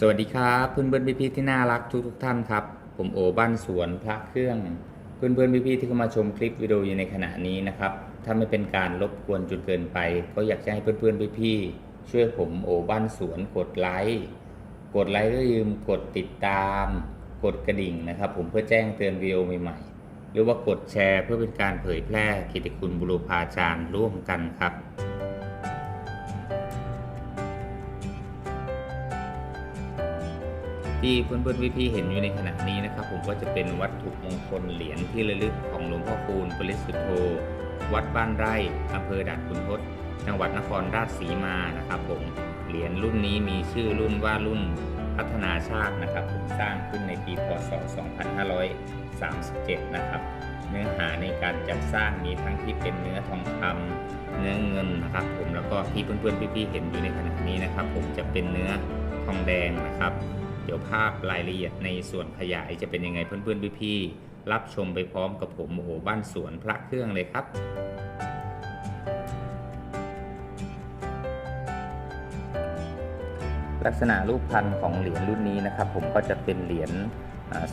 สวัสดีครับเพื่อนเพื่อนพี่ๆที่น่ารักทุกทุกท่านครับ ผมโอบ้านสวนพระเครื่อง เพื่อนเพื่อนพี่ๆที่เข้ามาชมคลิปวิดีโออยู่ในขณะนี้นะครับถ้าไม่เป็นการรบกวนจนเกินไป ก็อยากจะให้เพื่อนเพื่อนพี่ๆช่วยผมโอบ้านสวนกดไลค์กดไลค์ก็ยืมกดติดตาม กดกระดิ่งนะครับ ผมเพื่อแจ้งเตือนวิดีโอใหม่ๆหรือว่ากดแชร์เพื่อเป็นการเผยแพร่กิตติคุณบุรุพาจารย์ร่วมกันครับ ที่เพื่อนๆพี่ๆเห็นอยู่ในขณะนี้นะครับ ผมก็จะเป็นวัตถุมงคลเหรียญที่ระลึกของหลวงพ่อคูณปริสุทธโธวัดบ้านไร่อำเภอด่านขุนทดจังหวัดนครราชสีมานะครับ ผมเหรียญรุ่นนี้มีชื่อรุ่นว่ารุ่นพัฒนาชาตินะครับ ผมสร้างขึ้นในปีพศ 2537 นะครับ เนื้อหาในการจัดสร้างมีทั้งที่เป็นเนื้อทองคำเนื้อเงินนะครับ ผมแล้วก็ที่เพื่อนๆพี่ๆเห็นอยู่ในขณะนี้นะครับ ผมจะเป็นเนื้อทองแดงนะครับ เดี๋ยวภาพรายละเอียดในส่วนขยายจะเป็นยังไงเพื่อนๆพี่ๆรับชมไปพร้อมกับผมโอ้โหบ้านสวนพระเครื่องเลยครับลักษณะรูปพันธ์ของเหรียญรุ่นนี้นะครับ ผมก็จะเป็นเหรียญ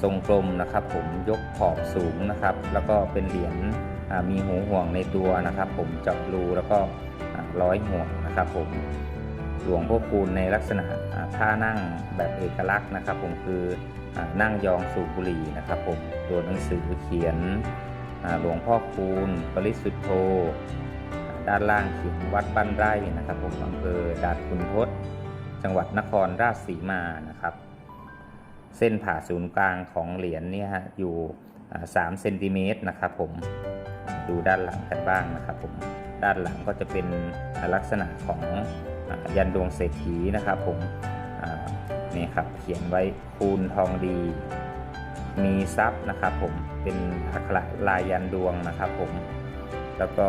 ทรงกลมนะครับ ผมยกขอบสูงนะครับ แล้วก็เป็นเหรียญมีหูห่วงในตัวนะครับ ผมเจาะรูแล้วก็ร้อยห่วงนะครับ ผม หลวงพ่อคูณในลักษณะท่านั่งแบบเอกลักษณ์นะครับ ผมคืออนั่งยองสูบบุหรี่นะครับผมตัวหนังสือเขียนหลวงพ่อคูณ ปริสุทธโธ ด้านล่างเขียนวัดบ้านไร่นะครับ ผมอำเภอด่านขุนทดจังหวัดนครราชสีมานะครับ เส้นผ่าศูนย์กลางของเหรียญเนี่ยฮะอยู่3เซนติเมตรนะครับผมดูด้านหลังกันบ้างนะครับผมด้านหลังก็จะเป็นลักษณะของ ยันดวงเศรษฐีนะครับผมนี่ครับเขียนไว้คูณทองดี มีทรัพย์นะครับผมเป็นอักขระลายยันดวงนะครับผมแล้วก็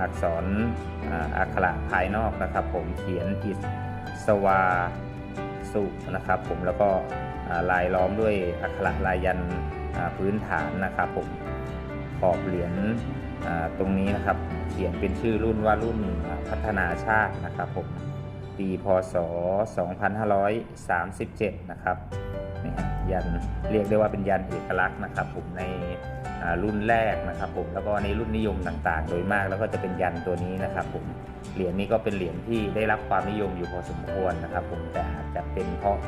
อักษรอักขระภายนอกนะครับ ผมเขียนอิสวาสุนะครับ ผมแล้วก็ลายล้อมด้วยอักขระลายยันพื้นฐานนะครับ ผมขอบเหรียญ ตรงนี้นะครับเขียนเป็นชื่อรุ่นว่ารุ่นพัฒนาชาตินะครับผมปีพศ 2537 นะครับนี่ยันเรียกได้ว่าเป็นยันเอกลักษณ์นะครับผมในรุ่นแรกนะครับผมแล้วก็ในรุ่นนิยมต่างๆ โดยมากแล้วก็จะเป็นยันตัวนี้นะครับผมเหรียญนี้ก็เป็นเหรียญที่ได้รับความนิยมอยู่พอสมควรนะครับผมแต่อาจจะเป็นเพราะ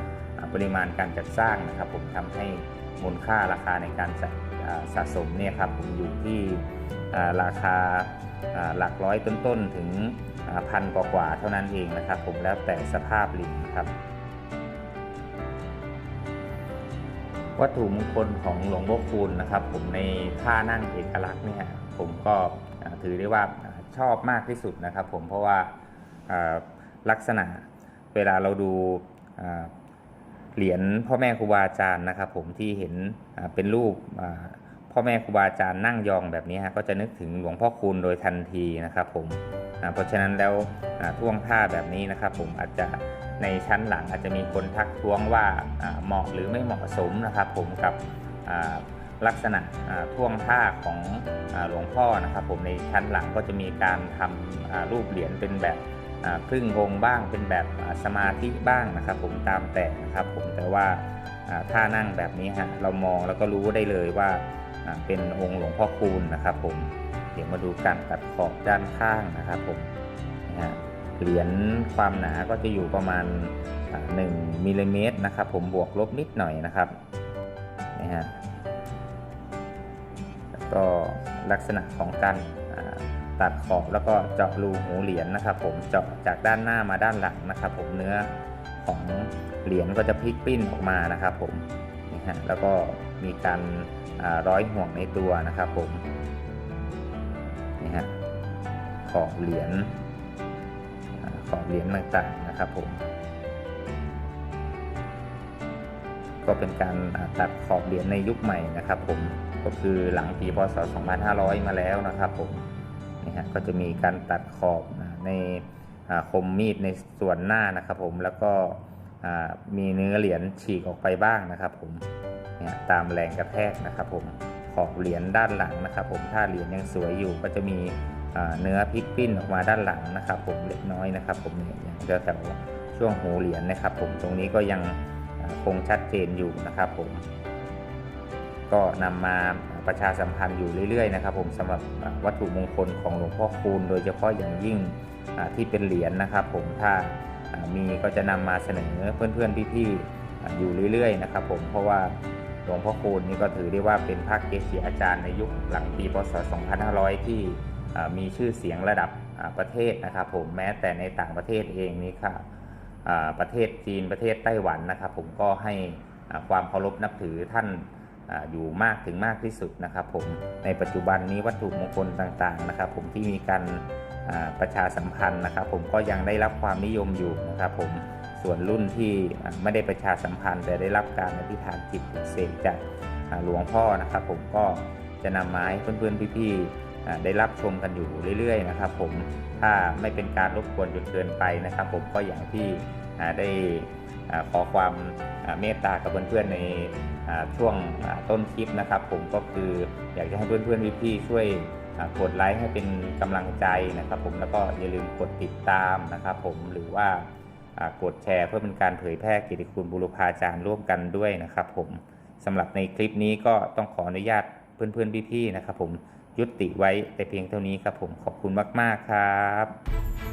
ปริมาณการจัดสร้างนะครับผมทำให้มูลค่าราคาในการสะสะสมเนี่ยครับผมอยู่ที่ ราคาหลักร้อยต้นๆถึงพันกว่าๆเท่านั้นเองนะครับ ผมแล้วแต่สภาพเหรียญครับ วัตถุมงคลของหลวงพ่อคูณนะครับ ผมในท่านั่งเอกลักษณ์เนี่ยผมก็ถือได้ว่าชอบมากที่สุดนะครับ ผมเพราะว่าลักษณะเวลาเราดูเหรียญพ่อแม่ครูบาอาจารย์นะครับ ผมที่เห็นเป็นรูป พ่อแม่ครูบาอาจารย์นั่งยองแบบนี้ฮะก็จะนึกถึงหลวงพ่อคูณโดยทันทีนะครับผมเพราะฉะนั้นแล้วท่วงท่าแบบนี้นะครับผมอาจจะในชั้นหลังอาจจะมีคนทักท้วงว่าเหมาะหรือไม่เหมาะสมนะครับผมกับลักษณะท่วงท่าของหลวงพ่อนะครับผมในชั้นหลังก็จะมีการทำอ่ารูปเหรียญเป็นแบบครึ่งวงบ้างเป็นแบบสมาธิบ้างนะครับ ผมตามแต่นะครับผมแต่ว่าท่านั่งแบบนี้ฮะเรามองแล้วก็รู้ได้เลยว่า เป็นองค์หลวงพ่อคูณนะครับผมเดี๋ยวมาดูการตัดขอบด้านข้างนะครับผมนะฮะเหรียญความหนาก็จะอยู่ประมาณอ่า1มิลลิเมตรนะครับผมบวกลบนิดหน่อยนะครับนี่ฮะแล้วก็ลักษณะของการตัดขอบแล้วก็เจาะรูหูเหรียญนะครับ ผมเจาะจากด้านหน้ามาด้านหลังนะครับ ผมเนื้อของเหรียญก็จะพลิกปิ้นออกมานะครับ ผมนี่ฮะแล้วก็มีการ ร้อยห่วงในตัวนะครับผมนี่ฮะขอบเหรียญขอบเหรียญต่างๆนะครับผม ก็เป็นการตัดขอบเหรียญในยุคใหม่นะครับผมก็คือหลังปีพศ 2500 มาแล้วนะครับผมนี่ฮะก็จะมีการตัดขอบในคมมีดในส่วนหน้านะครับผมแล้วก็มีเนื้อเหรียญฉีกออกไปบ้างนะครับผม เนี่ยตามแรงกระแทกนะครับผมขอบเหรียญด้านหลังนะครับ ผมถ้าเหรียญยังสวยอยู่ก็จะมีเนื้อพลิกปิ้นออกมาด้านหลังนะครับ ผมเล็กน้อยนะครับ ผมเนี่ยอย่างแถวช่วงหูเหรียญนะครับ ผมตรงนี้ก็ยังคงชัดเจนอยู่นะครับ ผม ก็นำมาประชาสัมพันธ์อยู่เรื่อยๆนะครับ ผมสำหรับวัตถุมงคลของหลวงพ่อคูณ โดยเฉพาะอย่างยิ่งที่เป็นเหรียญนะครับ ผมถ้ามีก็จะนำมาเสนอเพื่อนๆพี่ๆอยู่เรื่อยๆนะครับ ผมเพราะว่า หลวงพ่อคูณนี่ก็ถือได้ว่าเป็นพระเกจิอาจารย์ในยุคหลังปีพศ 2500 ที่มีชื่อเสียงระดับประเทศนะครับผมแม้แต่ในต่างประเทศเองนี่ค่ะประเทศจีนประเทศไต้หวันนะครับผมก็ให้ความเคารพนับถือท่านอยู่มากถึงมากที่สุดนะครับผมในปัจจุบันนี้วัตถุมงคลต่างๆนะครับผมที่มีการประชาสัมพันธ์นะครับผมก็ยังได้รับความนิยมอยู่นะครับผม ส่วนรุ่นที่ไม่ได้ประชาสัมพันธ์ แต่ได้รับการอธิษฐานจิตเสกจากหลวงพ่อนะครับ ผมก็จะนำมาให้เพื่อนๆพี่ๆได้รับชมกันอยู่เรื่อยๆนะครับ ผมถ้าไม่เป็นการรบกวนจนเกินไปนะครับ ผมก็อย่างที่ได้ขอความเมตตากับเพื่อนๆในช่วงต้นคลิปนะครับ ผมก็คืออยากจะให้เพื่อนๆพี่ๆช่วยกดไลค์ให้เป็นกำลังใจนะครับ ผมแล้วก็อย่าลืมกดติดตามนะครับ ผมหรือว่า กดแชร์เพื่อเป็นการเผยแพร่กิติคุณบุรพาจารย์ร่วมกันด้วยนะครับ ผมสำหรับในคลิปนี้ก็ต้องขออนุญาตเพื่อนๆพี่ๆนะครับ ผมยุติไว้แต่เพียงเท่านี้ครับผมขอบคุณมาก ๆ ครับ